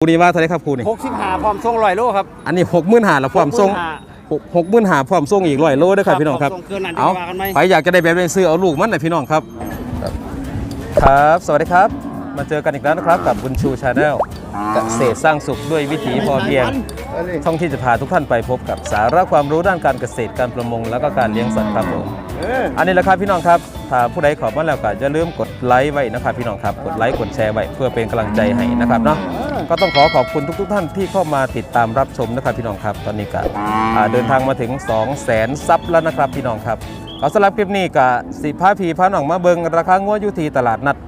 คูนี่ว่าเท่าไหรครับคูนี่หกสิบห้าพร้อมส่งร้อยโลครับ อันนี้หกหมื่นหาแล้วพร้อมส่ง65,000หกหกหมื่นหาพร้อมส่งอีกร้อยโลเด้วยครับพี่น้องครับพร้อมส่งเกินนั้นเอาจะว่ากันไหมไปอยากจะได้แบบนี้ซื้อเอาลูกมันนะพี่น้องครับ ครับ สวัสดีครับ มาเจอกันอีกแล้วนะครับกับบุญชูชาแนลเกษตรสร้างสุขด้วยวิถีพอเพียง ช่องที่จะพาทุกท่านไปพบกับสาระความรู้ด้านการเกษตรการประมง แล้วก็การเลี้ยงสัตว์ครับผมอันนี้แหละครับพี่น้องครับถ้าผู้ใดขอบมาแล้วก็อย่าลืมกดไลค์ไว้นะครับพี่น้องครับกดไลค์กดแชร์ไว้เพื่อเป็นกำลังใจให้นะครับเนาะก็ต้องขอขอบคุณทุก ๆ ท่านที่เข้ามาติดตามรับชมนะครับพี่น้องครับ ตอนนี้ก็อ่าเดินทางมาถึง 2 0 0 0 0 0ซับแล้วนะครับพี่น้องครับก็สำหรับคลิปนี้ก็สิพาพีพาหนองมาเบิงราคางัวอยุทีตลาดนัดอ่า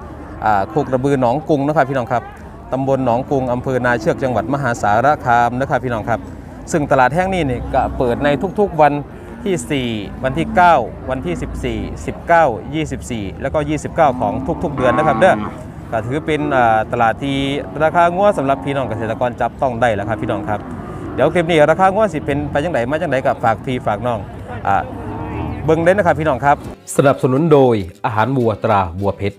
โคกระบือหนองกรุงนะครับพี่น้องครับตำบลหนองกรุงอำเภอนาเชือกจังหวัดมหาสารคามนะครับพี่น้องครับ ซึ่งตลาดแห่งนี้เนี่ก็เปิดในทุกๆวันที่ 4 วันที่ 9 วันที่ 14 19 24 แล้วก็ 29 ของทุกๆ เดือนนะครับเด้อก็ถือเป็นตลาดที่ราคางัวสำหรับพี่น้องเกษตรกรจับต้องได้แล้วครับพี่น้องครับ เดี๋ยวคลิปนี้ราคางัวสิเป็นไปจังไดมาจังไดกับฝากพี่ฝากน้องอเบิ่งได้นนะครับพี่น้องครับ สนับสนุนโดยอาหารวัวตราวัวเพชร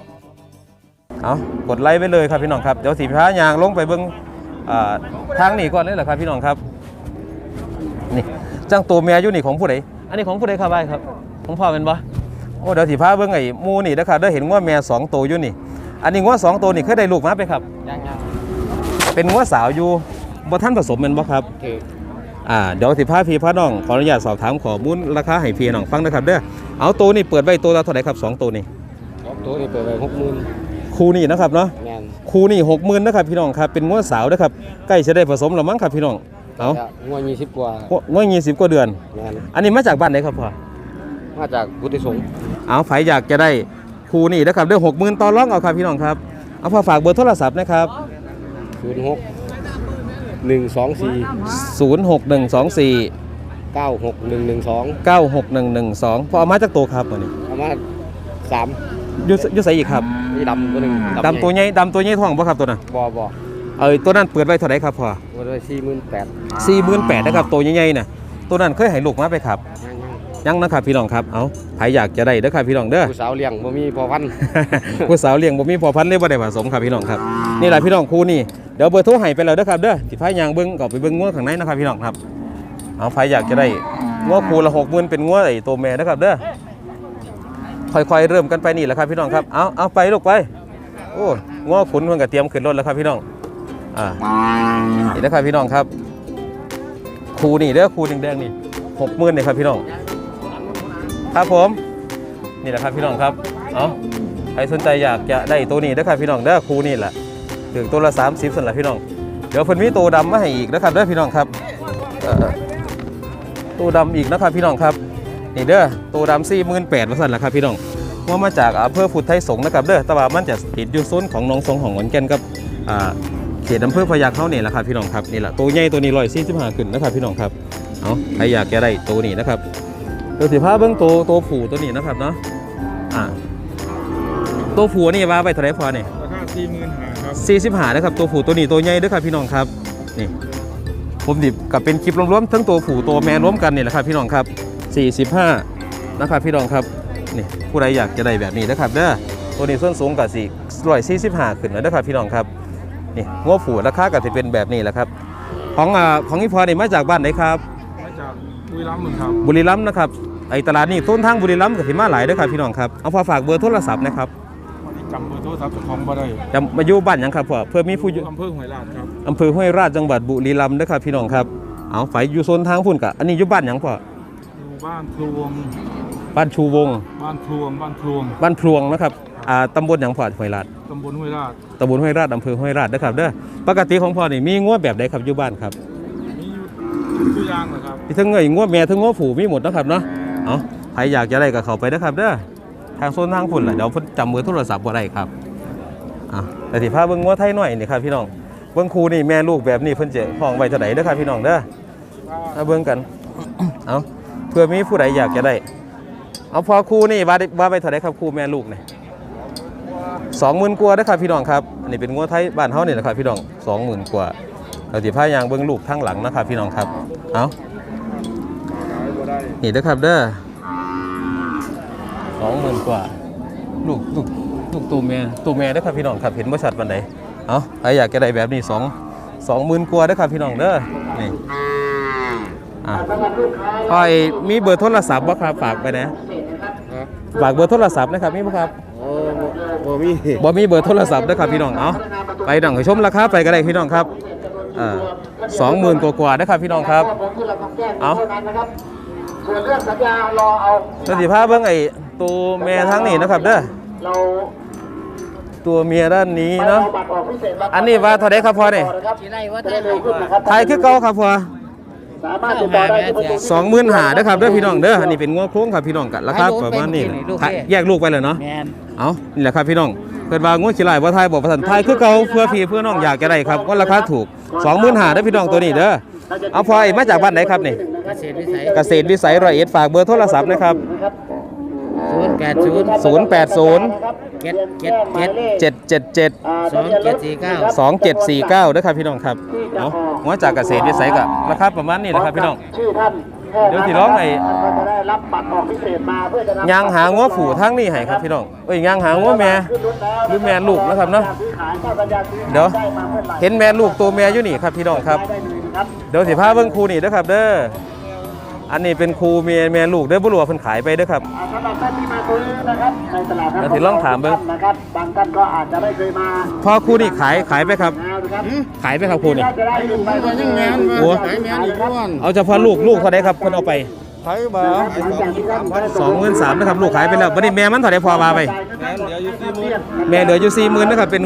เอากดไลค์ไปเลยครับพี่น้องครับเดี๋ยวสีพ้ายางลงไปเบิ้งอ่าทางหนีก่อนเลยเหรอครับพี่น้องครับนี่จ้างตัวเมียอยู่นี่ของผู้ใดอันนี้ของผู้ใดครับไอ้ครับของพ่อเป็นปะโอ้เดี๋ยวสีพ้าเบิ้งไอ้หมูนี่นะครับได้เห็นว่าแม่สองตัวอยู่นี่ อันนี้ว่าสองตัวนี่เคยได้ลูกมาไปครับยังยังเป็นว่าสาวอยู่บ่ท่านผสมเป็นบ่ครับถืออ่าเดี๋ยวสิพาพี่พาน้องขออนุญาตสอบถามข้อมูลราคาให้พี่น้องฟังนะครับเด้อเอาตัวนี่เปิดไว้ตัวละเท่าไหร่ครับสองตัวนี่ตัวนี้เปิดไปหกหมื่น คู่นี่นะครับเนาะแมนคู่นี่หกหมื่นนะครับพี่น้องครับเป็นงวดสาวนะครับใกล้จะได้ผสมแล้วมั้งครับพี่น้องเอางวดยี่สิบกว่างวดยี่สิบกว่าเดือน แมนอันนี้มาจากบ้านไหนครับพ่อมาจากพุทธิสงฆ์เอาไผอยากจะได้คู่นี่นะครับเด้อหกหมื่นต่อรองเอาครับพี่น้องครับเอาพ่อฝากเบอร์โทรศัพท์นะครับศูนย์หกหนึ่งสองสี่ศูนย์หกหนึ่งสองสี่เก้าหกหนึ่งหนึ่งสองเก้าหกหนึ่งหนึ่งสองพ่อเอามาจากตัวครับตัวนี้เอามาสาม อยุยุใส่อีกครับนี่ดำตัวหนึ่งดำตัวใหญ่ดำตัวใหญ่ท้องบ่ครับตัวนั้นบอบอเออตัวนั้นเปิดไว้เท่าไหร่ครับพ่อวันละสี่หมื่นแปดสี่หมื่นแปดนะครับตัวใหญ่ๆน่ะตัวนั้นเคยให้ลูกมาไปครับยังยังยังนะครับพี่น้องครับ เอาใครอยากจะได้เด้อครับพี่น้องเด้อ ผู้สาวเลี้ยงบ่มีพอพัน ผู้สาวเลี้ยงบ่มีพอพันธุ์เลยบ่ได้ผสมครับพี่น้องครับ นี่แหละพี่น้องคู่นี่ เดี๋ยวเบอร์โทรให้ไปแล้วเด้อครับเด้อสิพายยางเบิ่งก็ไปเบิ่งงัวข้างในนะครับพี่น้องครับ เอาใครอยากจะได้งัวคู่ละ60,000เป็นงัวไอ้ตัวแม่นะครับเด้อ ค่อยๆเริ่มกันไปนี่แหละครับพี่น้องครับเอาเอาไปลูกไปโอ้งัวขุนเพิ่นก็เตรียมขึ้นรถแล้วครับพี่น้องอ่านี่นะครับพี่น้องครับคูนี่เด้อคูแดงๆนี่60,000นี่ครับพี่น้องครับผมนี่แหละครับพี่น้องครับเอาใครสนใจอยากจะได้ตัวนี้นะครับพี่น้องเด้อครูนี่แหละถึงตัวละ30สั่นละพี่น้องเดี๋ยวเพิ่นมีตัวดำมาให้อีกนะครับเด้อพี่น้องครับตัวดำอีกนะครับพี่น้องครับ นี่เด้อตัวดำสี่หมื่นแปดสั่นละครับพี่น้องว่ามาจากอำเภอพุทธไทยสงฆ์นะครับเด้อแต่ว่ามันจะติดอยู่โซนของหนองสงของขอนแก่นกับอ่าเขตอำเภอพะยาเขาเนี่ยแหละครับพี่น้องครับนี่แหละตัวใหญ่ตัวนี้ร้อยสี่สิบห้าขึ้นนะครับพี่น้องครับเอาใครอยากจะได้ตัวนี้นะครับเดี๋ยวสิพาเบิ้งตัวตัวผูตัวนี้นะครับเนาะอ่าตัวผูนี่ว่าไปเท่าไหรพอนี่ราคาสี่หมื่นหาครับสี่สิบห้านะครับตัวผูตัวนี้ตัวใหญ่เด้วยครับพี่น้องครับนี่ผมดิบกับเป็นคลิปรวมๆทั้งตัวผูตัวแม่รวมกันนี่แหละครับพี่น้องครับ สี่สิบห้านะครับพี่น้องครับนี่ผู้ใดอยากจะได้แบบนี้นะครับเด้อตัวนี้ส่วนสูงกับสี่ร้อยสี่สิบห้าขึ้นแล้วนะครับพี่น้องครับนี่งัวผูราคาก็จะเป็นแบบนี้แหละครับ ของอ่าของอีพอนี่มาจากบ้านไหนครับมาจากบุรีรัมย์เหมือนครับบุรีรัมย์นะครับไอตลาดนี่ต้นทางบุรีรัมย์กับที่มาหลายเด้วยครับพี่น้องครับเอาพอฝากเบอร์โทรศัพท์นะครับวันนี้จำเบอร์โทรศัพท์เจ้าของบ่ได้จะมาอยู่บ้านหยังครับพ่อเพื่อมีผู้อยู่อำเภอหอยลาดครับอำเภอห้วยราชจังหวัดบุรีรัมย์นะครับพี่น้องครับเอาไฟอยู่โซนทางพุ่นกะอันนี้อยู่บ้านหยังพ่ออยู่ บ้านพลวง บ้านชูวง บ้านพลวง บ้านพลวง บ้านพลวงนะครับอ่าตำบลหยังพ่อห้วยราชตำบลห้วยลาดตำบลห้วยราชอำเภอห้วยราชนะครับเด้อปกติของพ่อนี่มีงัวแบบใดครับอยู่บ้านครับมีอยู่ตัวอย่างเหรอครับมีทั้งเงยงัวแม่ทั้งงัวผูมีหมดนะครับเนาะเอาใครอยากจะได้ก็เข้าไปนะครับเด้อทางโซนทางพุ่นแหละเดี๋ยวเพิ่นจำเบอร์โทรศัพท์บ่ได้ครับอะแต่ที่พาเบิ่งงัวไทยหน่อยนี่ครับพี่น้องเบิ่งครูนี่แม่ลูกแบบนี้เพิ่นจะห้องไว้เท่าไหร่เด้อครับพี่น้องเด้อเอาเบิ่งกัน เอา เพื่อมีผู้ใดอยากจะได้ เอาพอครูนี่ว่าได้ว่าไปเท่าไรครับครูแม่ลูกเนี่ยสองหมื่นกว่าเด้ครับพี่น้องครับ อันนี้เป็นงัวไทยบ้านเฮาเนี่แหละครับพี่น้องสองหมื่นกว่าเราสิพายางเบิ่งลูกทั้งหลังนะครับพี่น้องครับ เอานี่เด้ครับเด้อสองหมื่นกว่า ลูกลูกลูกตัวแม่ตัวแม่เด้ครับพี่น้องครับเห็นบ่ชัดปานใดเอาใครอยากจะได้แบบนี้สองสองหมื่นกว่าเด้ครับพี่น้องเด้อนี่ อะพอยมีเบอร์โทรศัพท์บ่ครับฝากไปนะฝากเบอร์โทรศัพท์นะครับมีบ่ครับโอ้โอ้มีบ่มีเบอร์โทรศัพท์นะครับพี่น้องเอาไปดังให้ชมราคาไปก็ได้พี่น้องครับอ่าสองหมื่นกว่าๆนะครับพี่น้องครับเอาส่วนเรื่องสัญญารอเอาสวัสดีภาพเบิ่งไอ้ตัวแม่ทั้งนี้นะครับเด้อเราตัวเมียด้านนี้ไปเนาะเอาบัตรออกพิเศษมาอันนี้ว่าเท่าไดครับพ่อนี่นะครับจะได้เร็วขึ้นนะครับไทยคือเก่าครับพ่อ สามารถติดต่อได้ที่ประตูสองหมื่นหาเด้อครับเด้อพี่น้องเด้ออันนี้เป็นงวโค้งครับพี่น้องกันราคาประมาณนี้ขายแยกลูกไปเลยเนาะแมนเอานี่แหละครับพี่น้องเกิดว่างวดขี้ลายบ่ไทยบ่ประสันไทยคือเก่าเพื่อพี่เพื่อน้องอยากจะได้ครับว่าราคาถูก20,000หาเด้อพี่น้องตัวนี้เด้อเอาพอไอ้มาจากบ้านไหนครับนี่เกษตรวิสัยเกษตรวิสัยร้อยเอ็ดฝากเบอร์โทรศัพท์นะครับ ศูนย์แปดศูนย์080เจ็ดเจ็ดเจ็ด777สองเจ็ดสี่เก้า2749เด้อครับพี่น้องครับเอามาจากเกษตรวิสัยกับราคาประมาณนี้แหละครับพี่น้องชื่อท่านเดี๋ยวสิร้องให้ท่านก็จะได้รับบัตรออกพิเศษมาเพื่อจะนำยางหางัวฝูทั้งนี้ให้ครับพี่น้องเอ้ยยางหางัวแม่ขึ้นรถแล้วหรือแม่ลูกนะครับเนาะซื้อขายเจ้าสัญญาซื้อขายเดี๋ยวได้มาเมื่อไหร่เห็นแม่ลูกตัวแม่อยู่นี่ครับพี่น้องครับได้เลยนะครับเดี๋ยวสิพาเบิ่งครูนี่เด้อครับเด้อ อันนี้เป็นครูเมียแม่ลูกเด้อบ่รู้ว่าเพิ่นขายไปเด้อครับอ่าสำหรับท่านที่มาซื้อนะครับในตลาดนัดแล้วที่ลองถามเบิ่งนะครับบางท่านก็อาจจะไม่เคยมาพอครูนี่ขายขายไปครับนะครับขายไปครับครูนี่จะได้ยินไปก็ยิ่งแมนโอ้ขายแมนอีกด้วยเอาเฉพาะลูกลูกเท่าใดครับเพิ่นเอาไปไทยบ่23,000นะครับลูกขายไปแล้วบัดนี้แม่มันเท่าใดพอว่าไปแม่นเดี๋ยวอยู่ที่มือแม่เหลืออยู่40,000นะครับเป็น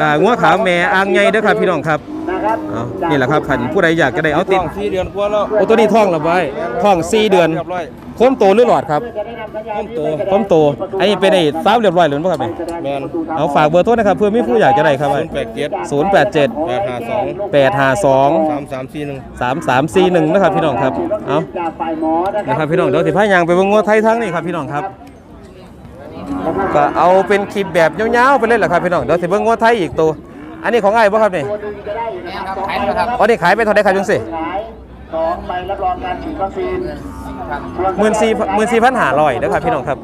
อ่างัวขาวแม่อ่างใหญ่เด้อครับพี่น้องครับนะครับเอานี่แหละครับคันผู้ใดอยากจะได้เอาติดต้องสี่เดือนกว่าแล้วโอ้ตัวนี้ท้องแล้วไว้ท้อง4เดือนเรียบร้อย โค้มโตหรือหลอดครับจะได้นำสัญญาณโตโค้มโตไอ้เป็นไอ้ฟ้าวเรียบร้อยเลยบ่ครับนี่แม่นเอาฝากเบอร์โทรนะครับเพื่อมีผู้อยากจะได้ครับไว้แปดเจ็ด087แปดห้าสอง852สามสามสี่หนึ่งสามสามสี่หนึ่งนะครับพี่น้องครับเอาจากฝ่ายหมอนะนะครับพี่น้องเดี๋ยวสิพายางไปเบิ่งงัวไทยทั้งนี่ครับพี่น้องครับ ก็เอาเป็นคลิปแบบยาวๆไปเลยแหละครับพี่น้องเดี๋ยวสิเบิ่งงัวไทยอีกตัว อันนี้ของไอ้บ่ครับนี่ตัวหนึงจะได้นะครับขายแล้วครับอ๋อนี่ขายไปเท่าไดครับจังสิขายสองใบรับรองการฉีดวัคซีนหมื่นสี่หมื่นสี่พันห้าร้อยนะครับพี่น้องครับ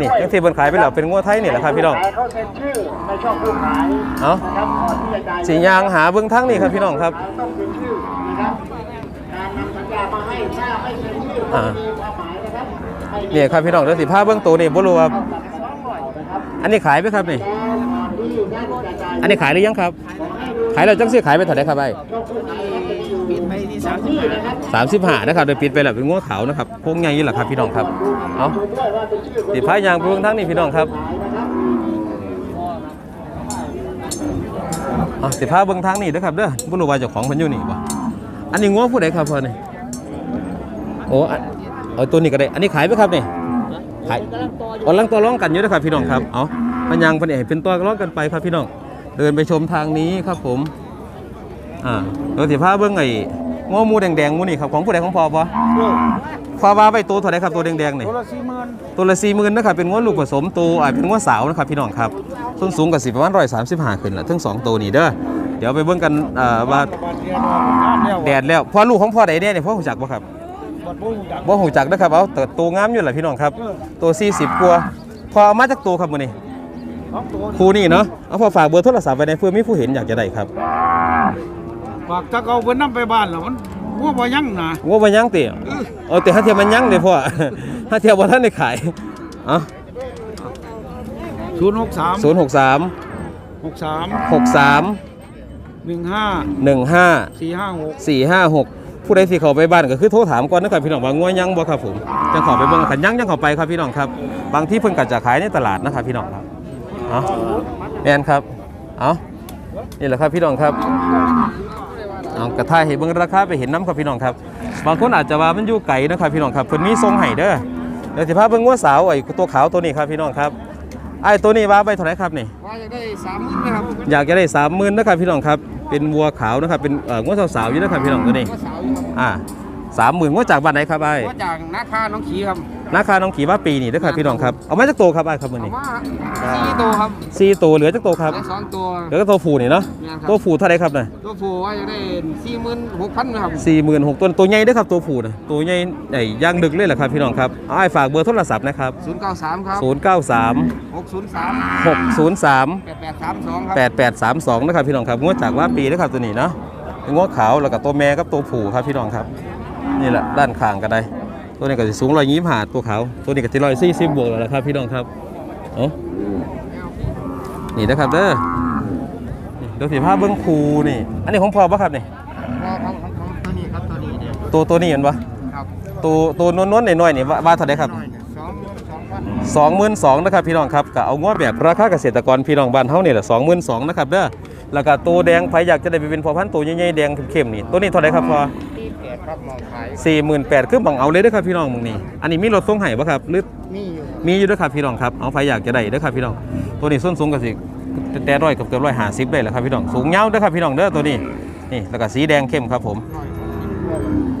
นี่จังสิเบิ่งขายไปแล้วเป็นงัวไทยนี่แหละครับพี่น้องขายเขาเซ็นชื่อในช่องผู้ขายเอานะครับก่อนที่จะจ่ายสียางหาเบิ่งทั้งนี่ครับพี่น้องครับต้องเซ็นชื่อนะครับการนำสัญญามาให้ถ้าไม่เซ็นชื่ออ่าไม่มีความหมายนะครับไม่มีนี่ครับพี่น้องเดี๋ยวสิพาเบิ่งตัวนี่บ่รู้ว่าบัตรสองร้อยนะครับอันนี้ขายไปครับนี่แล้วก่ อันนี้ขายหรือยังครับ ขายแล้วจังสิขายไปเท่าไดครับไอ้ช่ครับจะอยู่ปิดไปที่สามสามสิบห้านะครับโดยปิดไปแล้วเป็นงัวขาวนะครับพวกใหญ่นี่หละครับพี่น้องครับ เอ้าเป็นชื่อคนติดพายางไปเบิ่งทั้งนี่พี่น้องครับอะสิพาเบิ่งทางนี่เด้อครับเด้อบ่รู้ว่าเจ้าของเพิ่นอยู่นี่บ่อันนี้งัวผู้ใดครับพ่อนี่โอ้เอาตัวนี้ก็ได้ อันนี้ขายไหมครับนี่ขายกำลังต่อร้องกันอยู่เด้อครับพี่น้องครับ เอา พะยางเพิ่นให้เป็นตัวรองกันไปครับพี่น้อง เดินไปชมทางนี้ครับผม อ่าเดี๋ยวสิพาเบิ่งไอ้งัวหมูแดงๆหมูนี่ครับของผู้ใดของพ่อบ่พ่อว่าไปตัวเท่าใดครับตัวแดงๆนี่ตัวละสี่หมื่นตัวละสี่หมื่นนะครับเป็นงวดลูกผสมตัวอ่าเป็นงวดสาวนะครับพี่น้องครับส่วนสูงกับสิประมาณร้อยสามสิบห้าขึ้นละทั้งสองตัวนี้เด้อเดี๋ยวไปเบิ่งกันอ่าว่าบาทเดียวงามแล้วแดดแล้วพ่อลูกของพ่อใดเนี่ยเนี่ยพ่อหูจักบ่ครับบัดบ่ฮู้จักบ่หูจักนะครับเอาแต่ตัวงามอยู่แหละพี่น้องครับ ตัวสี่สิบกว่าพอเอามาจากตัวครับมื้อนี้สองตัว ครูนี่เนาะเอาพอฝากเบอร์โทรศัพท์ไว้ในเพื่อมีผู้เห็นอยากจะได้ครับฝากถ้าเอาเพิ่นนำไปบ้านแล้วมันวัวบ่ยังนะงวดมันยังติเอาแต่ถ้าเทียมมันยังเลยพ่อ ถ้าเทียมบ่ทันได้ขายเอ้า063 063 63 63 15 15 456สี่ห้าหกผู้ใดสิเข้าไปบ้านก็คือโทรถามก่อนนะครับพี่น้องว่างัวยังบ่ครับผมจังเข้าไปเบิ่งขันยังยังเข้าไปครับพี่น้องครับ บางที่เพิ่นก็จะขายในตลาดนะครับพี่น้องครับ เอาแม่นครับ เอานี่แหละครับพี่น้องครับเอากระทายให้เบิ่งราคาไปเห็นน้ำครับพี่น้องครับ บางคนอาจจะว่ามันอยู่ไกลนะครับพี่น้องครับเพิ่นมีทรงให้เด้อเดี๋ยวสิพาเบิ่งงัวสาวไอ้ตัวขาวตัวนี้ครับพี่น้องครับไอ้ายตัวนี้ว่าไปเท่าไหรครับนี่ว่าจะได้สามหมื่นไหมครับอยากจะได้สามหมื่นนะครับพี่น้องครับ เป็นวัวขาวนะครับเป็นเอ่องวดสาวๆอยู่นะครับพี่น้องตัวนี้ก็สาวอยู่ครับอ่าสามหมื่นงวดจากบ้านไหนครับไอ้ายว่าจากนาคาน้องขีครับ ราคาน้องขี่ว่าปีนี่นะครับพี่น้องครับเอามาจากโตครับไอ้ายครับมือเอานี้มาสี่ตัวครับสี่ตัวเหลือจากโตครับและสองตัวเหลือก็ตัวผูนี่เนาะเนี่ยครับตัวผูเท่าไหรครับน่ะตัวผู้ว่าจะได้สี่หมื่นหกพันครับสี่หมื่นหกตัวตัวใหญ่เด้วยครับตัวผูนะตัวใหญ่ใหญ่ย่างดึกเลยแหละครับพี่น้องครับเอาไอ้ายฝากเบอร์โทรศัพท์นะครับศูนย์เก้าสามครับศูนย์เก้าสามหกศูนย์สามหกศูนย์สามแปดแปดสามสองครับแปดแปดสามสองนะครับพี่น้องครับงวดจากว่าปีนะครับตัวนี้เนาะเป็นงวดขาวแล้วก็ตัวแม่กับตัวผูครับพี่น้องครับ นี่แหละด้านข้างกันได้ ตัวนี้ก็จะสูงร้อยยี่สิบห้าตัวขาว ตัวนี้ก็จะร้อยสี่สิบบวกแล้วล่ะครับพี่น้องครับเอ้านี่นะครับเด้อนี่เดี๋ยวสีผ้าเบิ้งคูนี่ อันนี้ของพ่อปะครับนี่ของของของตัวนี้ครับตัวนี้เนี่ยตัวตัวนี้เห็นปะครับตัวตัวนวลๆหน่อยๆนี่ว่าว่าเท่าไหร่ครับน้อยเนี่ยสองสองพันสองหมื่นสองนะครับพี่น้องครับก็เอางวดแบบราคาเกษตรกรพี่น้องบ้านเฮานี่แหละสองหมื่นสองนะครับเด้อแล้วก็ตัวแดงใครอยากจะได้ไปเป็นพอพันธุ์ตัวใหญ่ๆแดงเข้มๆนี่ตัวนี้เท่าไหร่ครับพอที่แปด ครับมองขายสี่หมื่นแปดคือบังเอาเลยเด้อครับพี่น้องมึงนี่อันนี้มีรถส่งให้ปะครับหรือมีอยู่มีอยู่เด้วยครับพี่น้องครับเอาใครอยากจะได้เด้อครับพี่น้องตัวนี้ส้นสูงก็สิแต่ร้อยกับเกือบร้อยห้าสิบได้แหละครับพี่น้องสูงเงาวเด้อครับพี่น้องเด้อตัวนี้นี่แล้วก็สีแดงเข้มครับผม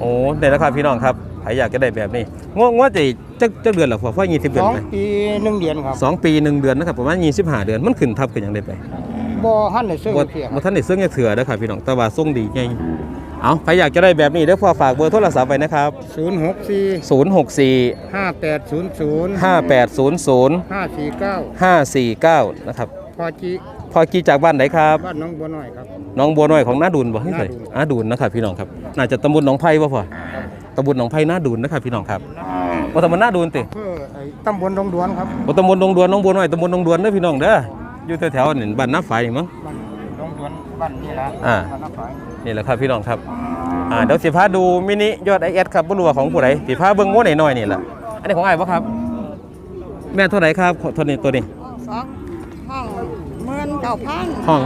โอ้ได้แล้วครับพี่น้องครับใครอยากจะได้แบบนี้งวงวจะจักจักเดือนหรอพอพ่อยี่สิบเดืสอนองไปปีหนึ่งเดือนครับสองปีหนึ่งเดือนนะครับประมาณยี่สิบห้าเดือนมันขึ้นทับกันอย่างไรไปบ่หันในเสื้อบ่เพียบ่ท่านได้เสื้อเถื่อนะครับพี่น้องแต่ว่าทรงดีไง เอาใครอยากจะได้แบบนี้เดี๋ยวพอฝากเบอร์โทรศัพท์ไปนะครับ ศูนย์หกสี่0 6 4 ห้าแปดศูนย์ศูนย์5 8 0 0 ห้าสี่เก้า5 4 9นะครับพอจีพอกี่จากบ้านไหนครับ บ้านน้องบัวน้อยครับ น้องบัวน้อยของน้าดุลบ่ให้ใส่น้าดุลน้าดุลนะครับพี่น้องครับ น่าจะตำบลหนองไผ่บ่พอตำบลหนองไผ่น้าดุลนะครับพี่น้องครับบ่ตำบลน้าดุลติเพื่อไอ้ตำบลดงดวนครับบ่ตำบลดงดวนน้องบัวน้อยตำบลดงดวนเด้อพี่น้องเด้อ อยู่แถวๆนี่บ้านน้าฝายนี่มั้งบ้านดงดวนบ้านนี่ละอ่า บ้านน้ำฝาย นี่แหละครับพี่น้องครับอ่าเดี๋ยวสิพาดูมินิยอดไอเอสครับบ่รู้ว่าของผู้ใดสิพาเบิ่งงวดหน่อยๆนี่แหละอันนี้ของอ้ายบ่ครับ แม่เท่าไหร่ครับขอตัวนี้ตัวนี้สองห้องหมื่นเก้าพันห้อง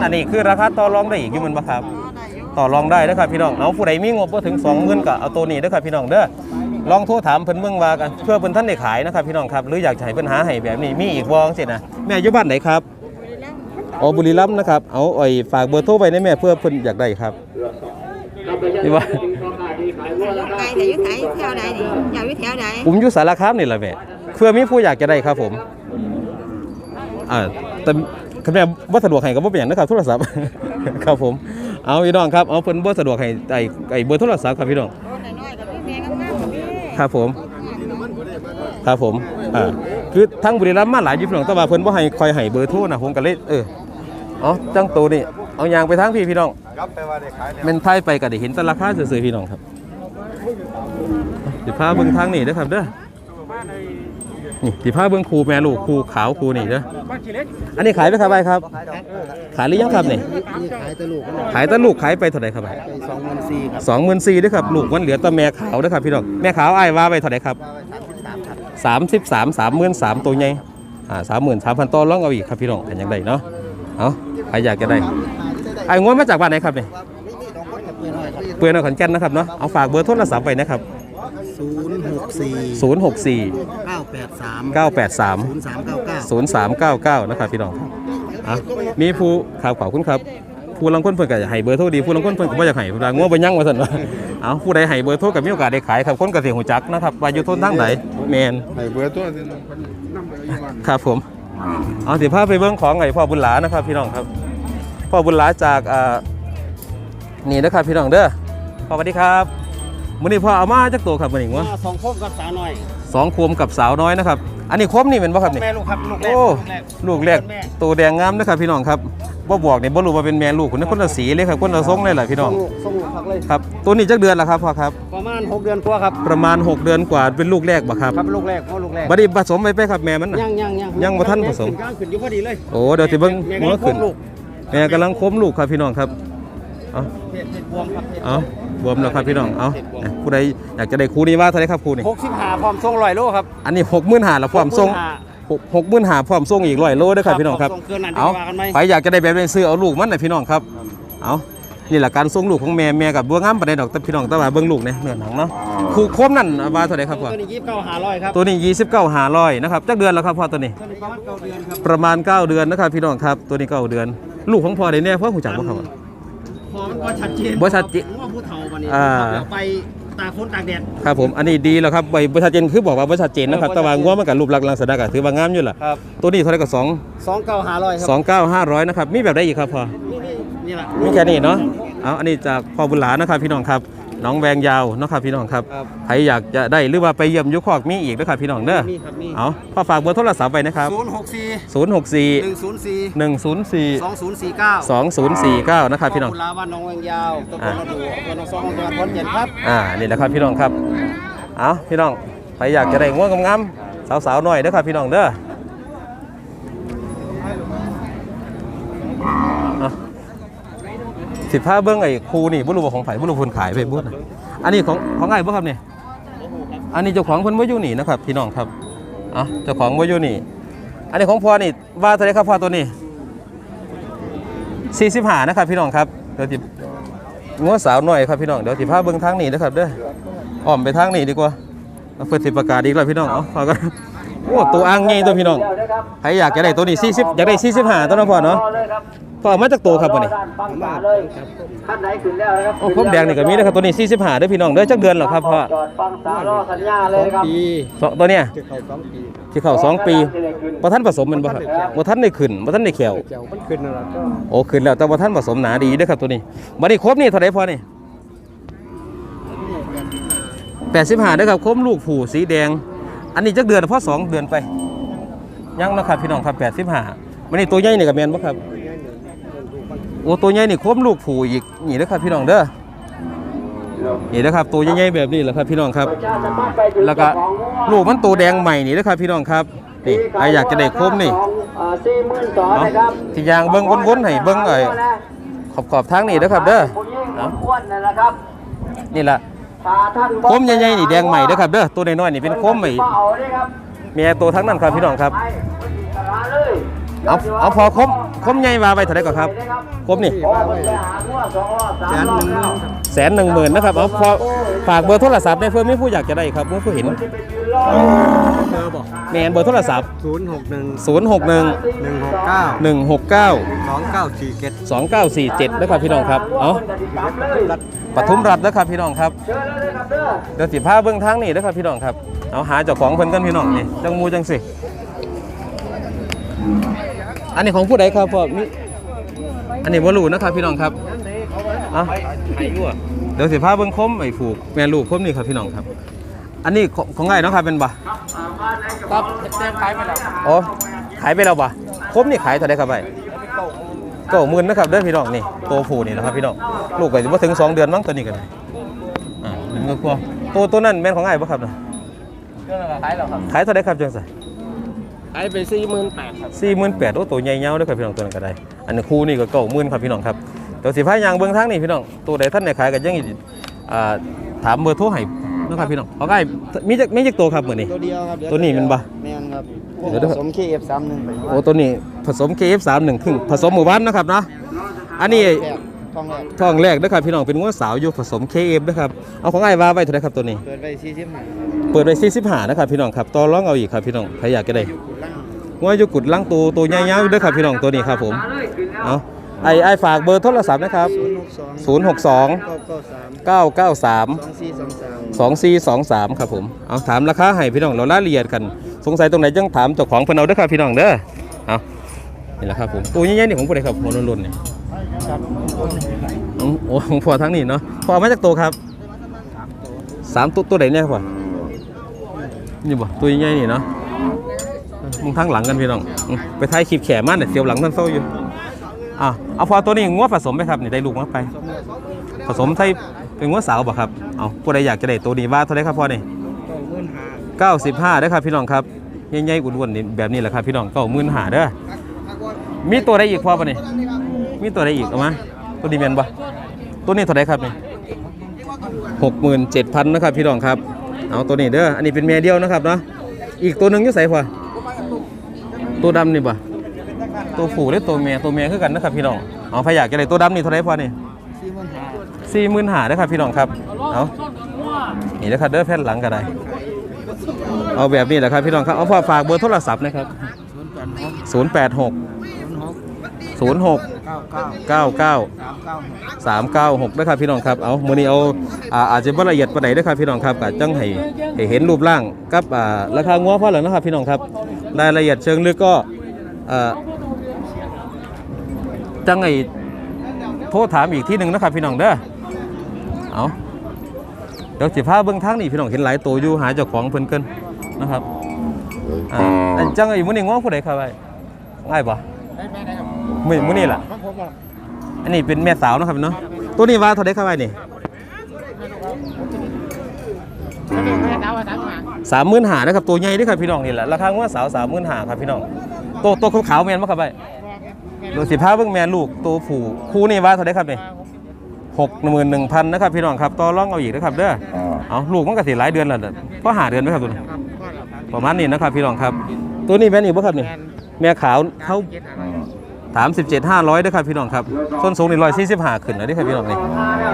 19,000อันนี้คือราคาต่อรองได้อีกอยู่แมันบ่ครับได้อยู่ต่อรองได้เด้อครับพี่น้องเอาผู้ใดมีงบบ่ถึง20,000ก็เอาตัวนี้เด้อครับพี่น้องเด้อลองโทรถามเพิ่นเบิ่งว่ากันเพื่อเพิ่นท่านได้ขายนะครับพี่น้องครับหรืออยากจะให้เพิ่นหาให้แบบนี้มีอีกบ่จังซี่นะแม่อยู่บ้านไหนครับ อ๋อบุรีรัมย์นะครับ เอาไอ้ฝากเบอร์โทรไว้ในแม่เพื่อเพิ่นอยากได้ครับนี่ว่าไกลแต่อยุ่ไกลแถวใดนี่อยากอยู่แถวใดผมอยู่สารคามนี่แหละแม่เพื่อมีผู้อยากจะได้ครับผมอ่าแต่คันแม่บ่สะดวกให้ก็บ่เป็นหยังนะครับโทรศัพท์ ครับผม เอาพี่น้องครับเอาเพิ่นบ่สะดวกให้ไอ้ไอ้เบอร์โทรศัพท์ครับพี่น้องโอ้น้อยๆกับพี่แม่งามๆกับพี่ครับผมครับผมอ่าคือทั้งบุรีรัมย์มาหลายอยู่พี่น้องแต่ว่าเพิ่นบ่ให้คอยให้เบอร์โทรนะผมก็เลยเออ เอาจังโตนี่เอายางไปทางพี่พี่น้องครับไปว่าได้ขายแล้วแม่นไผไปก็ได้เห็นแต่ราคาซื่อๆพี่น้องครับสิพาเบิ่งทางนี่เด้อครับเด้อนี่สิพาเบิ่งครูแม่ลูกครูขาวครูนี่เด้ออันนี้ขายไปครับไปครับ ขายหรือยังครับนี่นี่ขายตะลูกขายแต่ลูกขายไปเท่าไหร่ครับไปสองหมื่นสี่ครับสองหมื่นสี่ด้วยครับลูกมันเหลือแต่แม่ขาวด้วยครับพี่น้องแม่ขาวไอ้ายว่าไปเท่าไหร่ครับสามสิบสามสามหมื่นสามตัวใหญ่อ่าสามหมื่นสามพันตัวลองเอาอีกครับพี่น้องอันยังไงเนาะเอาใครอยากจะได้ไอ้งวดมาจากบ้านไหนครับเนี่ยเปื่อนเอาขอนแก่นนะครับเนาะเอาฝากเบอร์โทรศัพท์ไปนะครับศูนย์หกสี่ศูนย์หกสี่เก้าแปดสามเก้าแปดสามศูนย์สามเก้าเก้าศูนย์สามเก้าเก้านะครับพี่น้องอะมีผู้ข่าวขอบคุณครับผู้ลังคนเพิ่นก็อยากให้เบอร์โทรดีผู้ลังคนเพิ่นก็บ่อยากให้ผู้ลังงัวบ่ยั่งว่าซั่นว่าเอาผู้ใดให้เบอร์โทรก็มีโอกาสได้ขายครับคนก็สิฮู้จักนะครับว่าอยู่ทนทางไหนแม่นให้เบอร์ตัวนึงนำไปอยู่บ้านครับผม เอาสิพาไปเบื้องของไอ้พ่อบุญหลานะครับพี่น้องครับพ่อบุญหลาจากนี่นะครับพี่น้องเด้อพ่อสวัสดีครับ มื้อนี้พ่อเอามาจักตัวครับมื้อนี้งัวสองโคมกับสาวหน่อยสองโคมกับสาวน้อยนะครับ อันนี้คมนี่เป็นบ่ครับนี่แม่ลูกครับลูกแรกโอ้ลูกแรกลูกแรกตัวแดงงามนะครับพี่น้องครับบ่บอกนี่บ่รู้ว่าเป็นแม่ลูกคนนี้คนละสีเลยครับคนละทรงเลยแหละพี่น้องลูกส่งลูกพักเลยครับตัวนี้จักเดือนแล้วครับพ่อครับประมาณ 6 เดือนกว่าครับประมาณ 6 เดือนกว่าเป็นลูกแรกบ่ครับครับลูกแรกพ่อลูกแรกบัดนี้ผสมไปไปครับแม่มันน่ะยังยังยังยังบ่ทันผสมขึ้นกลางขึ้นอยู่พอดีเลยโอ้เดี๋ยวสิเบิ่งแม่หัวก็ขึ้นลูกแม่กำลังคมลูกครับพี่น้องครับเอาเพศเพศบวมครับเพศเอา บวมแล้วครับพี่น้อง เอานะผู้ใดอยากจะได้ครูนี้ว่าเท่าไหร่ครับครูนี่หกสิบห้าพร้อมส่งร้อยโลครับ อันนี้65,000แล้วพร้อมส่ง65,000พร้อมส่งอีก100โลเด้อครับพี่น้องครับส่งเกินนั้นจะเอาว่ากันไหมใครอยากจะได้แบบนี้ซื้อเอาลูกมันน่ะพี่น้องครับ เอานี่แหละการส่งลูกของแม่แม่กับบัวงามปานใดดอกแต่พี่น้องแต่ว่าเบิ่งลูกเนี่ยเนื้อหนังเนาะคู่โคมนั่นว่าเท่าไหร่ครับพ่อตัวนี้ยี่สิบเก้าหาร้อยครับตัวนี้29 500นะครับจักเดือนแล้วครับพ่อตัวนี้ตัวนี้ประมาณเก้าเดือนครับประมาณ9เดือนนะครับพี่น้องครับตัวนี้9เดือน ลูกของพ่อได้แน่พ่อหูจักบ่ครับพอมันก็ชัดเจนบ่ชัดเจนว่าผู้เฒ่าวั นนี้อ่าเดี๋ยวไปตากฝนตากแดด ครับผมอันนี้ดีแล้วครับใบบริษัทเจนคือบอกว่าบริษัทเจนนะครับแต่ว่างัวมันกับรูปลักษณ์ลักษณะก็ถือว่างามอยู่ล่ะครับตัวนี้เท่าไหร่ก็2สองเก้าหาร้อยครับ2 9 500นะครับมีแบบได้อีกครับพ่อนี่นี่นี่แหละมีแค่นี้เนาะเอาอันนี้จากพ่อบุญหลานะครับพี่น้องครับ น้องแวงยาวเนาะครับพี่น้องครับครับ ใครอยากจะได้หรือว่าไปเยี่ยมยุคอกมีอีกนะครับพี่น้องเด้อมีครับมีเอาพ่อฝากเบอร์โทรศัพท์ไว้นะครับ ศูนย์หกสี่064หนึ่งศูนย์สี่104สองศูนย์สี่เก้า2049นะครับพี่น้องขบคุณลาบ้านน้องแวงยาวตำบลระดูอำเภอหนองซองจังหวัดขอนแก่นครับ อ่า นี่แหละครับพี่น้องครับ เอาพี่น้องใครอยากจะได้ง่วงงามๆสาวๆหน่อยเด้อครับพี่น้องเด้อเอา สิบห้าเบิ้องไอ้ครูนี่บ่รู้ว่าของไผ่บ่รู้เพิ่นขายไปบุญอันนี้ของของไอ้บ่ครับนี่อันนี้เจ้าของเพิ่นบ่อยู่นี่นะครับพี่น้องครับอะเจ้าของบ่อยู่นี่ อันนี้ของพ่อนี่ว่าเท่าไรครับพ่อตัวนี้45นะครับพี่น้องครับเดี๋ยวสิงัวสาวหน่อยครับพี่น้องเดี๋ยวสิพาเบิ่งทางนี้นะครับเด้ออ้อมไปทางนี้ดีกว่าเอาเปิดสิประกาศอีกแล้วพี่น้องเอาพอกันโอ้ตัวอ่างใหญ่ตัวพี่น้องใครอยากจะได้ตัวนี้40อยากได้45ตัวเนาะพ่อเนาะ พ่อเอามาจากตัวครับวันนี้ปังป่าเลยท่านไหนขึ้นแล้วนะครับโอ้ผมแดงนี่ก็มีนะครับตัวนี้45เด้อพี่น้องเด้อจักเดือนเหรอครับพ่อจอดฟังสารอสัญญาเลยครับสองตัวเนี้ยจะเข้าสองปีที่เข้าสองปีบ่ทันผสมแมันบ่ครับบ่ทันได้ขึ้นบ่ทันได้แขวเจ้ามันขึ้นนั่นแหละก็โอ้ขึ้นแล้วแต่บ่ทันผสมหนาดีเด้อครับตัวนี้บัดนี้ครบนี่เท่าไหร่พ่อนี่85เด้อครับครบลูกผู้สีแดง อันนี้จักเดือนพ่อสองเดือนไปยังนะครับพี่น้องครับ85มันนี่ตัวใหญ่นี่ก็แม่นบ่ครับ โอ้ตัวใหญ่นี่ครบลูกผูอีกนี่เด้อครับพี่น้องเด้อนี่เด้อครับตัวใหญ่ๆแบบนี้แหละครับพี่น้องครับ แล้วก็ลูกมันตัวแดงใหม่นี่นะครับพี่น้องครับนี่ใครอยากจะได้ครบนี่สี่หมื่นสองเนาะครับที่ยางเบิ้งวนๆให้เบิ้งไอ้ขอบขอบทางนี่นะครับเด้อนี่แหละคมใหญ่ๆนี่แดงใหม่เด้อครับเด้อตัวน้อยๆนี่เป็นคมใหม่เมียตัวทั้งนั้นครับพี่น้องครับเลยเอาเอาพอคม คมใหญ่มาไปเท่าไหร่ก่อนครับคมนี่พอมันจะหาหัวสองรอบสามรอบแล้วแสนหนึ่งหมื่นนะครับเอาพอฝากเบอร์โทรศัพท์ได้เพื่อไม่ผู้อยากจะได้ครับเมื่อผู้เห็นจะไปยืนรอเธอบอกแมนเบอร์โทรศัพท์ ศูนย์หกหนึ่ง0 6 1 หนึ่งหกเก้า1 6 9 สองเก้าสี่เจ็ด2 9 4 7นะครับพี่น้องครับเอารับเลยปทุมรัฐนะครับพี่น้องครับเชิญเลยครับเด้อเดี๋ยวสิพาเบื้องทางนี่นะครับพี่น้องครับเอาหาเจ้าของเพิ่นกันพี่น้องนี่จังมูจังสิ อันนี้ของผู้ใดครับพ่อมีอันนี้บ่รู้นะครับพี่น้องครับอะเดี๋ยวสิพาเบิ่งคมไอ้ผูกแม่ลูกคมนี่ครับพี่น้องครับ อันนี้ของของไงเนาะครับเป็นบ่ครับเต็มขายไปแล้วอ๋อขายไปแล้วบ่คมนี่ขายเท่าไดครับไอ้เก้าหมื่นนะครับเด้อพี่น้องนี่ตัวผู้นี่นะครับพี่น้องลูกก็สิบ่ถึงสองเดือนมั้งตัวนี้กันอ่ามันก็กลัวตัวตัวนั้นแม่นของไอ้บ่ครับน่ะเครื่องอะไรขายแล้วครับขายเท่าไดครับจังไส ขายไปสี่หมื่นแปดครับสี่หมื่นแปดโอ้ตัวใหญ่เงาด้วยครับพี่น้องตัวนั้นก็ได้ อันนี้คู่นี่ก็เก้าหมื่นครับพี่น้องครับเดี๋ยวสิพายางเบื้องทางนี่พี่น้องตัวใดท่านไหนขายกันยังอีกอ่าถามเบอร์โทรให้นะครับพี่น้องเอาได้มีจักมีจักตัวครับมื้อนี้ตัวเดียวครับตัวนี้มันบ่แมนครับเดี๋ยวเดี๋ยวผสมเคเอฟสามหนึ่งไปโอ้ตัวนี้ผสม KF31 ครึ่งผสมหมู่บ้านนะครับเนาะอันนี้แรก ทองแรกท้องแรกนะครับพี่น้องเป็นงัวสาวอยู่ผสม KF นะครับเอาของไอ้ายว่าไว้เท่าไหร่ครับตัวนี้ เปิดไปสี่สิบห้าเปิดไว้45นะครับพี่น้องครับต่อรองเอาอีกครับพี่น้องใครอยากจะได้อยู่กุล่างงัวอยู่กุดลังตัวตัวใหญ่ๆอยู่เด้วยครับพี่น้องตัวนี้ครับผมเอาไอ้ไอ้ายฝากเบอร์โทรศัพท์นะครับ ศูนย์หกสอง062 เก้าเก้าสาม993 สองสี่สองสาม2423ครับผม เอาถามราคาให้พี่น้องเรารายละเอียดกัน สงสัยตรงไหนจังถามเจ้าของเพิ่นเอาเด้อครับพี่น้องเด้อ เอานี่แหละครับผมตัวใหญ่ๆนี่ของผู้ใดครับหัวรุ่นๆนี่ อ๋อโอ้ของพ่อทั้งนี้เนาะพ่อเอามาจากตัวครับสามตัวตัวไหนเนี่ยพ่อนี่บ่ตัวใหญ่ๆนี่เนาะมึงทั้งหลังกันพี่น้องอืมไปถ่ายคลิปแขมันเนี่ยเสียวหลังท่านเศร้าอยู่อะเอาพอตัวนี้งัวผสมไหมครับนี่ได้ลูกมาไป ผสมไทยเป็นงัวสาวบ่ครับเอาผู้ใดอยากจะได้ตัวนี้ว่าเท่าไหรครับพ่อนี่เก้าหมื่นห้าได้อครับพี่น้องครับใหญ่ๆอ้วนๆนี่แบบนี้แหละครับพี่น้องเก้าหมื่นหาเด้อมีตัวใดอีกพ่อปะนี่ มีตัวใดอีกเอามาตัวนี้แมนบ่ตัวนี้เท่าไหรครับนี่หกหมื่นเจ็ดพันนะครับพี่น้องครับ เอาตัวนี้เด้ออันนี้เป็นแม่เดียวนะครับเนาะอีกตัวหนึงอยู่ใส่พ่อตัวดำนี่บ่ตัวผู้หรือตัวเมียตัวเมียคือกันนะครับพี่น้องเอาพยากจะได้ตัวดำนี่เท่าไรพอนี่สี่หมื่นสี่หมื่นหาได้ครับพี่น้องครับเอานี่นะครับเด้อแผ่นหลังก็ได้ เอาแบบนี้แหละครับพี่น้องครับเอาฝากเบอร์โทรศัพท์นะครับศูนย์แปดหกศูนย์หก ก้าเก้าเก้าเก้าสามเก้า396นะครับพี่น้องครับ เอามื้อนี้เอาอ่าอาจจะบ่ละเอียดปานใดนะครับพี่น้องครับก็จังให้ให้เห็นรูปร่างกับอ่าราคางัวพอแล้วนะครับพี่น้องครับรายละเอียดเชิงลึกก็อ่าจังไห้โทรถามอีกที่หนึงนะครับพี่น้องเด้อ เอาเดี๋ยวสิพาเบิ่งทางนี้พี่น้องเห็นหลายตัวอยู่หาเจ้าของเพิ่นเกินนะครับ อ่าอันจังไอ้มื้อนี้งัวผู้ใดครับไอ้ง่ายบ่มื้ อมื้อนี้ล่ะอันนี้เป็นแม่สาวเนาะครับเนาะตัวนี้ว่าเท่าไดครับไอ้นี่สามหมื่นหานะครับตัวใหญ่เด้วยครับพี่น้องนี่แหละราคาว่าสาวสามหมื่นหาครับพี่น้องตัวตัวขาวๆแมนมั้ครับไอ้ดูสิผ้าเบิ่งแมนลูกตัวผู้คู่นี่ว่าเท่าไดครับนี่หกหมื่นหนึ่งพันนะครับพี่น้องครับต่อรองเอาอีกนะครับเด้อเอาลูกมันก็สิหลายเดือนแล้วเด้อพอหาเดือนไหมครับตัวนี้ประมาณนี้นะครับพี่น้องครับ ตัวนี้แม่นอีกบ่ครับนี่แม่ขาวเท่าสามสิบเจ็ดห้าร้อย ด้วยครับพี่น้องครับส้นสูงนี่ร้อยสี่สิบห้าขึ้นนะด้วยครับพี่น้องนี่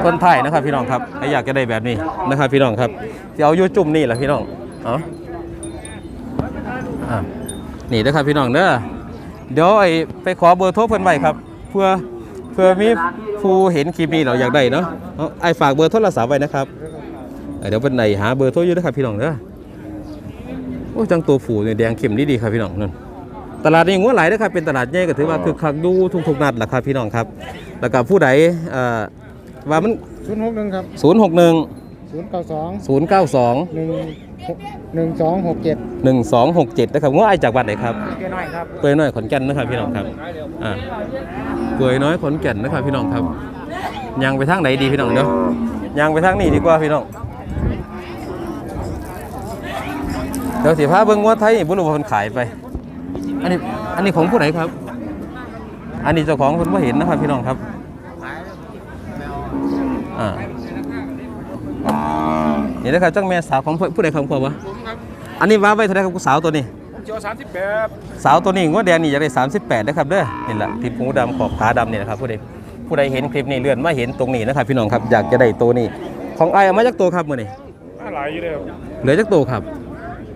ต้นไผ่นะครับพี่น้องครับใครอยากจะได้แบบนี้นะครับพี่น้องครับที่เอายูจุ่มนี่แหละพี่น้องเอาอะนี่นะครับพี่น้องเด้อเดี๋ยวไอ้ไปขอเบอร์โทรเพิ่นไว้ครับ เพื่อเพื่อมีผู้เห็นคลิปนี้เราอยากได้เนาะไอ้ฝากเบอร์โทรศัพท์ไว้นะครับเดี๋ยวเป็นไหนหาเบอร์โทรอยู่นะครับพี่น้องเด้อโอ้จังตัวผูเนี่ยแดงเข้มดีครับพี่น้องนั่น ตลาดนี้งัวหลายนะครับเป็นตลาดใหญ่ก็ถือว่าคึกคักดูทุกๆนัดแหละครับพี่น้องครับ แล้วก็ผู้ใดเอ่อว่ามัน ศูนย์หกหนึ่งครับ061 ศูนย์เก้าสอง092 หนึ่งหนึ่งสองหกเจ็ด1267นะครับงัวไอจากบ้านไหนครับ เจ้น้อยครับ เปื่อยน้อยขอนแก่นนะครับพี่น้องครับ อ่าเปื่อยน้อยขอนแก่นนะครับพี่น้องครับยางไปทางไหนดีพี่น้องเนาะยางไปทางนี้ดีกว่าพี่น้อง เดี๋ยวสิพาเบิ่งงัวไทยบ่รู้ว่าเพิ่นขายไป อันนี้อันนี้ของผู้ไหนครับ อันนี้เจ้าของเพิ่นบ่เห็นนะครับพี่น้องครับอ่านี่นะครับจังแม่สาวของผู้ผู้ใดของพ่อวะอันนี้ว่าไว้เท่าไหรครับสาวตัวนี้เจ้าสามสิบแปดสาวตัวนี้งวดแดงนี่อยากได้38นะครับเด้อนี่แหละที่หูดำขอบขาดำนี่นะครับผู้ใดผู้ใดเห็นคลิปนี้เลื่อนมาเห็นตรงนี้นะครับพี่น้องครับอยากจะได้ตัวนี้ ของไอายเอามาจากตัวครับมื้อนี้หลายอยู่เลยเหลือจากตัวครับ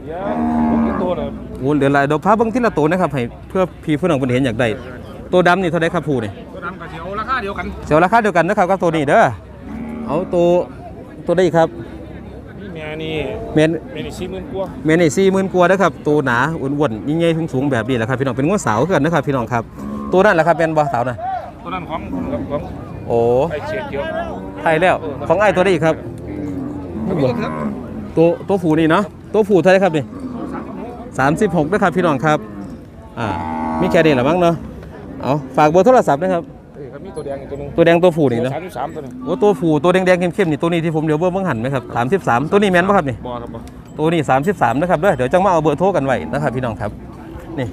เยอะผมเป็นตัวเลยโอ้เหลือหลายเดี๋ยวพาเบิ่งทีละตัวนะครับให้เพื่อพี่ผู้น้องเพิ่นเห็นอยากได้ตัวดำนี่เท่าไหรครับผู้นี่ตัวดำกับเสียวราคาเดียวกันเสียวราคาเดียวกันนะครับกับตัวนี้เด้อเอาตัวตัวนี้ครับนี่แม่นี่เมนแม่นี่สี่หมื่นกว่าเมนนี่สี่หมื่นกว่านะครับตัวหนาอ้วนๆยิ่งใหญ่สูงๆแบบนี้แหละครับพี่น้องเป็นงวสาวเกินนะครับพี่น้องครับ ตัวนั้นแหละครับเป็นบ่สาวน่ะตัวนั้นของของของโอ้ไอเชียเกียวไทยแล้วของไอ้ายตัวนี้อีกครับตัวตัวผูนี่เนาะตัวผูเท่าไหรครับนี่ สามสิบหกนะครับพี่น้องครับอ่ามีแค่นี้แหละมั้งเนาะเอาฝากเบอร์โทรศัพท์นะครับเอ้ยครับมีตัวแดงอีกตัวหนึงตัวแดงตัวผูนี่เนาะสามสิบสามตัวหนึงโอ้ตัวผูตัวแดงๆเข้มๆนี่ตัวนี้ที่ผมเดี๋ยวเบอร์เบิ่งหันไหมครับสามสิบสามตัวนี้แม่นปะครับนี่บอครับบอตัวนี้33นะครับเด้อเดี๋ยวจังมาเอาเบอร์โทรกันไว้นะครับพี่น้องครับนี่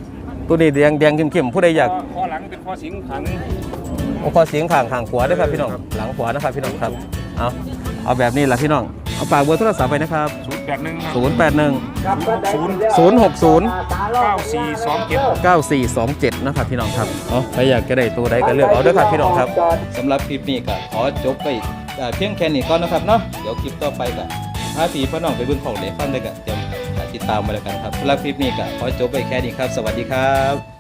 ตัวนี้แดงแดงเข้มๆผู้ใดอยากข้อหลังเป็นข้อสิงขังเอาข้อเสียงข้างข้างขวาด้วยครับพี่น้องหลังขวานะครับพี่น้องครับเอาเอาแบบนี้แหละพี่น้อง เอาฝากเบอร์โทรศัพท์ไปนะครับ ศูนย์แปดหนึ่ง081 ศูนย์060 เก้าสี่สองเจ็ด 9427 นะครับพี่น้องครับเอาใครอยากจะได้ตัวใดก็เลือกเอาเด้อครับพี่น้องครับ สำหรับคลิปนี้ก็ขอจบไปอ่าเพียงแค่นี้ก่อนนะครับเนาะเดี๋ยวคลิปต่อไปก็พาพี่พ่อน้องไปเบิ่งของเด็กฟังเลยก็เตรียมติดตามมาแล้วกันครับสำหรับคลิปนี้ก็ขอจบไปแค่นี้ครับ สวัสดีครับ